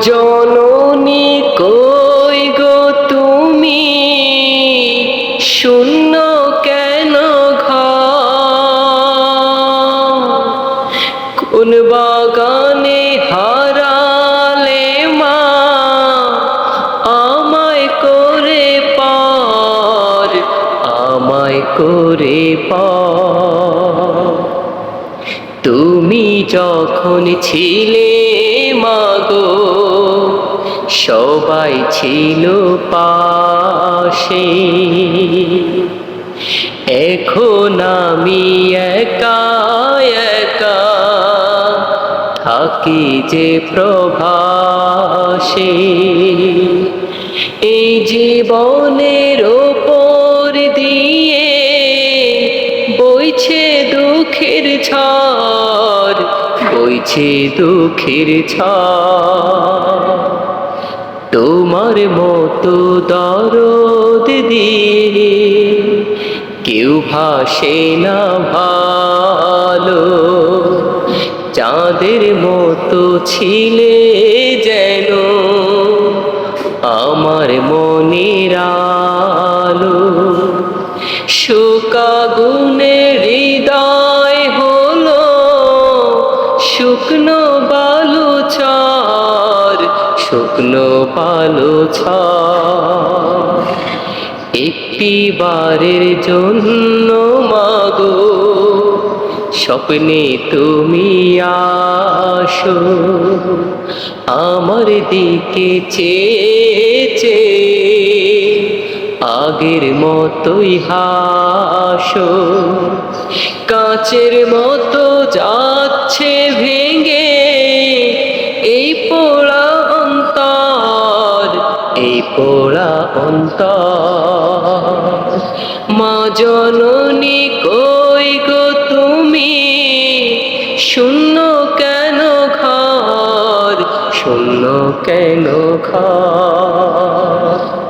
জননী কই গো তুমি? শূন্য কেন কোন বাগানে হারালে মা? আমায় করে পার, আমায় করে পার। তুমি যখন ছিলে মাগো সবাই ছিল পাশে। এখন আমি একা একা থাকি যে প্রভাসে। এই জীবনের ওপর দিয়ে বইছে দুঃখের ঝড়, বইছে দুঃখের ঝড়। তোমার মতো দরদ দিয়ে কেউ ভাসে না ভালো। চাঁদের মতো ছিলে যেন আমার মনের আলো। শুকাগুনে শুকনো ছার একটি বারের জন্য মাগো, স্বপ্নে তুমি আসো। আমার দিকে চেয়েছে, আগের মতোই হাসো। কাচের মতো যাচ্ছে এই পোড়া অন্তর। মা জননী কই গো তুমি? শূন্য কেন ঘর? শূন্য কেন ঘর?